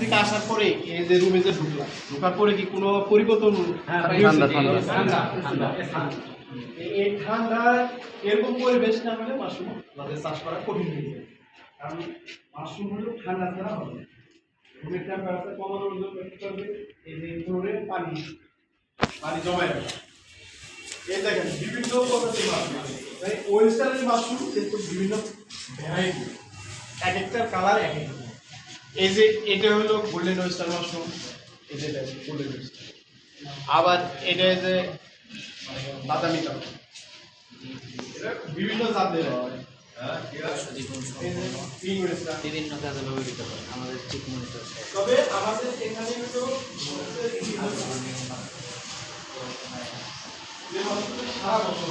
থেকে আসার পরে এই যে রুমে যে ঢুকলাম ঢোকার পরে কি কোনো পরিবর্তন হ্যাঁ। এই- ঠান্ডা। এরকম পরিবেশ না হলে মাশরুম আমাদের চাষ করা কঠিন হয়ে যায়। কারণ মাশরুম হলো ঠান্ডা ছাড়া হবে। রুমের টেম্পারেচার কমানোর জন্য করবে এই যে ফ্লোরে পানি পানি জমায় রাখবে এই দেখেন বিভিন্ন প্রজাতির মাশরুম মানে ওয়েস্টার্নের মাশরুম কিন্তু বিভিন্ন ভ্যারাইটি এক একটার কালার এক এক রকম। এই যে এটা হলো গোল্ডেন ওয়েস্টার মাশরুম এই যে গোল্ডেন ওয়েস্টার আবার এটা যে বাদামি এটা বিভিন্ন জাতের হয়। বিভিন্ন কাজে ব্যবহৃত হয় আমাদের ঠিক মনিটর তবে আমাদের এখানে সারা বছর।